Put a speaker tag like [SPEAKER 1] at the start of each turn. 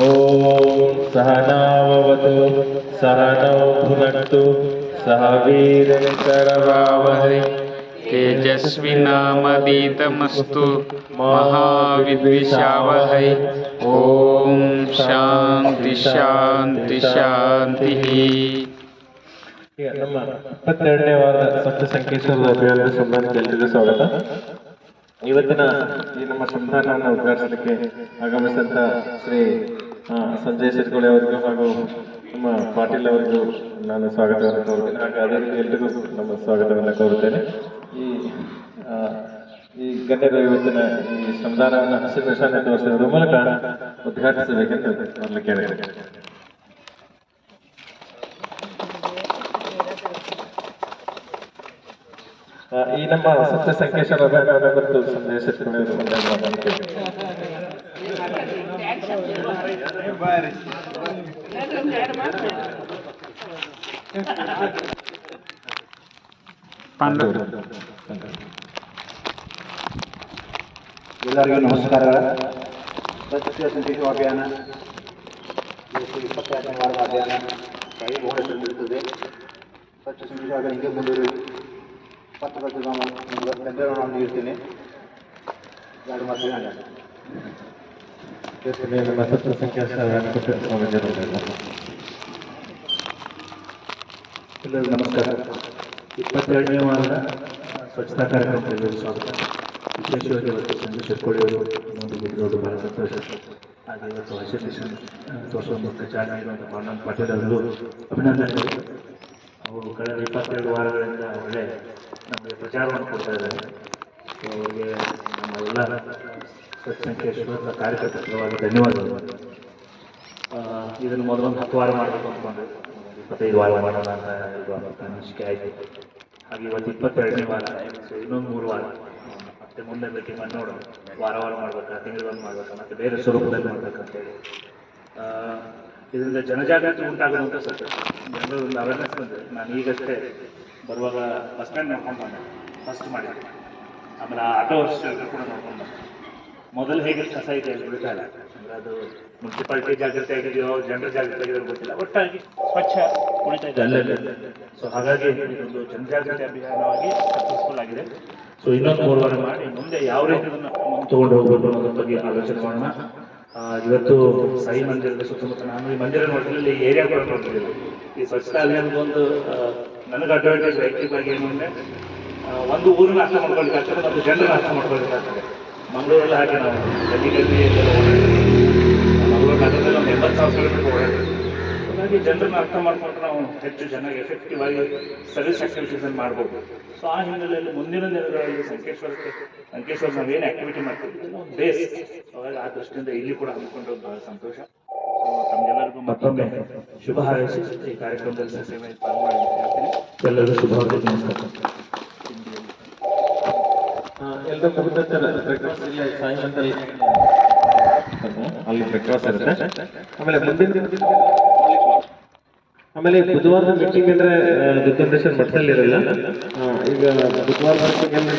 [SPEAKER 1] ॐ सहनावतु सहनौ भुनक्तु सह वीरकरवावहै
[SPEAKER 2] तेजस्विनामदीतमस्तु महाविद्विषावहै। ॐ शान्ति शान्ति शान्तिः।
[SPEAKER 1] ನಮ್ಮ ಇಪ್ಪತ್ತೆರಡನೇ ವಾರ ಸಪ್ತ ಸಂಕೇಶ್ವರದ ಅಭಿಯಾನದ ಸಂಬಂಧ ಎಲ್ರಿಗೂ ಸ್ವಾಗತ. ಇವತ್ತಿನ ಈ ನಮ್ಮ ಸಂಧಾನವನ್ನು ಉದ್ಘಾಟಿಸಲಿಕ್ಕೆ ಆಗಮಿಸಿದಂತ ಶ್ರೀ ಸಂಜಯ್ ಸಿರ್ಗೋಳಿ ಅವರಿಗೂ ಹಾಗೂ ನಮ್ಮ ಪಾಟೀಲ್ ಅವರಿಗೂ ನಾನು ಸ್ವಾಗತವನ್ನು ಕೋರುತ್ತೇನೆ. ಹಾಗೆ ಅದೇ ರೀತಿ ನಮ್ಮ ಸ್ವಾಗತವನ್ನು ಕೋರುತ್ತೇನೆ. ಈ ಈ ಗಣ್ಯರು ಇವತ್ತಿನ ಈ ಸಂಧಾನವನ್ನು ಹಸಿರು ನಿಶಾನೆ ತೋರಿಸುವುದರ ಮೂಲಕ ಉದ್ಘಾಟಿಸಬೇಕೆಂದು ಮೊದಲು ಈ ನಮ್ಮ ಸತ್ಯ ಸಂಕೇಶ್ವರ ಕುರಿತು ಸಂದೇಶ.
[SPEAKER 3] ಎಲ್ಲರಿಗೂ ನಮಸ್ಕಾರ. ಸತ್ಯ ಸಂದೇಶ ಅಭಿಯಾನ. ಇಪ್ಪತ್ತೆರಡನೇ ವಾರದ ಅಭಿಯಾನ. ಕೈ ಮುಗಿಸುತ್ತಿರುತ್ತದೆ ಸತ್ಯ ಸಂದೇಶ ಅಭಿಯಾನ ಹಿಂದೆ ಮುಂದುವರಿ
[SPEAKER 4] ಎಲ್ಲರಿಗೂ ನಮಸ್ಕಾರ. ಇಪ್ಪತ್ತೆರಡನೇ ವಾರದ ಸ್ವಚ್ಛತಾ ಕಾರ್ಯಕ್ರಮದಲ್ಲಿ ಸ್ವಾಗತ. ವಿಶೇಷವಾಗಿ ಇವತ್ತು ಸಂಜೆ ಶಿರ್ಕೋಳಿ ಅವರು ಒಂದು ಇರೋದು ಬಹಳ ಸಂತೋಷ. ಹಾಗೆ ಇವತ್ತು ಹಸಿರು ಮಿಷನ್ ತೋರಿಸುವ ಜಾಯ್ನ್ ಆಗಿರುವಂಥ ಮಾನಂದ್ ಪಾಟೀಲ್ ಅವರಿಗೂ ಅಭಿನಂದನೆಗಳು. ಅವರು ಕಳೆದ ಇಪ್ಪತ್ತೆರಡು ವಾರಗಳಿಂದ ಒಳ್ಳೆ ನಮಗೆ ಪ್ರಚಾರವನ್ನು ಕೊಡ್ತಾ ಇದ್ದಾರೆ. ಅವರಿಗೆ ನಮ್ಮ ಎಲ್ಲ ಸ್ವಚ್ಛ ಶ್ರೋತ ಕಾರ್ಯಕರ್ತರ ಪರವಾಗಿ ಧನ್ಯವಾದಗಳು. ಇದನ್ನು ಮೊದಲೊಂದು ಹತ್ತು ವಾರ ಮಾಡಬೇಕು ಅಂದ್ಕೊಂಡ್ರೆ ಇಪ್ಪತ್ತೈದು ವಾರ ಮಾಡೋಣ ಅಂತ ಅನಿಸಿಕೆ ಆಯಿತು. ಹಾಗೆ ಇವತ್ತು ಇಪ್ಪತ್ತೆರಡನೇ ವಾರ ಇನ್ನೊಂದು ಮೂರು ವಾರ. ಮತ್ತೆ ಮುಂದೆ ಬೇಕಿಂಗ್ ನೋಡೋಣ. ವಾರ ವಾರ ಮಾಡ್ಬೇಕಾ ತಿಂಗಳೊಂದು ಮಾಡ್ಬೇಕಾ, ಮತ್ತೆ ಬೇರೆ ಸ್ವರೂಪದಲ್ಲಿ ಮಾಡ್ಬೇಕಂತೇಳಿ ಇದರಿಂದ ಜನಜಾಗೃತಿ ಉಂಟಾಗುವಂಥ ಸತ್ಯ ಜನರು ಒಂದು ಅವೇರ್ನೆಸ್ ಬಂದರೆ ನಾನು ಈಗಷ್ಟೇ ಬರುವಾಗ ಬಸ್ ಸ್ಟ್ಯಾಂಡ್ ನೋಡ್ಕೊಂಡು ಬಂದೆ. ಫಸ್ಟ್ ಮಾಡಿ. ಆಮೇಲೆ ಆ ಆಟೋ ಸ್ಟ್ಯಾಂಡ್ ಕೂಡ ನೋಡ್ಕೊಂಡು ಬಂದೆ. ಮೊದಲು ಹೇಗೆ ಕಸ ಇದೆ ಅಲ್ಲಿ ಬಿಡ್ತಾ ಇಲ್ಲ. ಅಂದ್ರೆ ಅದು ಮುನ್ಸಿಪಾಲಿಟಿ ಜಾಗೃತಿ ಆಗಿದೆಯೋ ಜನರ ಜಾಗೃತಿ ಆಗಿದೆಯೋ ಗೊತ್ತಿಲ್ಲ. ಒಟ್ಟಾಗಿ ಸ್ವಚ್ಛ ಉಳಿತಾ ಇದೆ. ಅಲ್ಲೇ ಸೊ ಹಾಗಾಗಿ ಒಂದು ಜನಜಾಗೃತಿ ಅಭಿಯಾನವಾಗಿ ಸಕ್ಸಸ್ಫುಲ್ ಆಗಿದೆ. ಸೊ ಇನ್ನೊಂದು ಮೂರು ವಾರ ಮಾಡಿ ಮುಂದೆ ಯಾವ ರೀತಿ ಇದನ್ನು ತಗೊಂಡು ಹೋಗ್ಬೋದು ಅನ್ನೋದ್ರ ಬಗ್ಗೆ ಆಲೋಚನೆ ಮಾಡೋಣ. ಇವತ್ತು ಸಾಯಿ ಮಂದಿರದ ಸುತ್ತಮುತ್ತ ನಾನು ಈ ಮಂದಿರ ನೋಡಿದ್ರೆ ಈ ಏರಿಯಾ ಕೂಡ ನೋಡ್ತಿದ್ದೆ ಈ ಸ್ವಚ್ಛತಾ ಅಭಿಯಾನದ ಒಂದು ಆ, ನನಗೆ ಅಡ್ವಾಂಟೇಜ್ ವೈಯಕ್ತಿಕವಾಗಿ ಏನು ಅಂದ್ರೆ ಒಂದು ಊರನ್ನ ಅರ್ಥ ಮಾಡ್ಕೊಳ್ಬೇಕಾಗ್ತದೆ ಮತ್ತು ಜನರನ್ನ ಅರ್ಥ ಮಾಡ್ಕೊಳ್ಬೇಕಾಗ್ತದೆ ಮಂಗಳೂರಲ್ಲಿ ಹಾಗೆ ನಾವು ಗಲ್ಲಿ ಗಲ್ಲಿ ಎಲ್ಲ ಮಂಗಳೂರು ನಗರದಲ್ಲಿ ಒಂದು ಎಂಬತ್ತು ಸಾವಿರ ಕಿಲೋಮೀಟರ್ ಓಡಾಡ್ತೀವಿ ಹಾಗಾಗಿ ಜನರನ್ನ ಅರ್ಥ ಮಾಡ್ಕೊಂಡು ನಾವು ಹೆಚ್ಚು ಚೆನ್ನಾಗಿ ಎಫೆಕ್ಟಿವ್ ಆಗಿ ಸರ್ವಿಸ್ ಆಕ್ಟಿವಿಟೀಸ್ ಅನ್ನು ಮಾಡ್ಬೋದು. ಸೊ ಆ ಹಿನ್ನೆಲೆಯಲ್ಲಿ ಮುಂದಿನ ದಿನಗಳಲ್ಲಿ ಸಂಕೇಶ್ವರಕ್ಕೆ ಸಂಕೇಶ್ವರ ಏನು ಆಕ್ಟಿವಿಟಿ ಮಾಡ್ತೀವಿ? ಒಂದು ಬೇಸ್ ಅವಾಗ ಆ ದೃಷ್ಟಿಯಿಂದ ಇಲ್ಲಿ ಕೂಡ ಹಮ್ಮಿಕೊಂಡು ಬಹಳ ಸಂತೋಷ. ತಮಗೆಲ್ಲರಿಗೂ ಮತ್ತೊಮ್ಮೆ ಶುಭ ಹಾರೈಸಿ ಈ ಕಾರ್ಯಕ್ರಮದಲ್ಲಿ ಸೇವೆ ಪಾಲ್ಗೊಳ್ಳಿ ಅಂತ ಹೇಳ್ತೀನಿ
[SPEAKER 1] ಎಲ್ಲರೂ ಮಂದಲ್ಲಿ ಅಲ್ಲಿ ಬ್ರೇಕ್ಫಾಸ್ಟ್ ಇರುತ್ತೆ. ಆಮೇಲೆ ಮುಂದಿನ ಆಮೇಲೆ ಬುಧವಾರದ ಮೀಟಿಂಗ್ ಅಂದ್ರೆ ದುರ್ಗಂಧೇಶ್ವರ ಮಠದಲ್ಲಿ ಇರಲ್ಲ. ಈಗ ಬುಧವಾರ ಮೀಟಿಂಗ್ ಅಂದ್ರೆ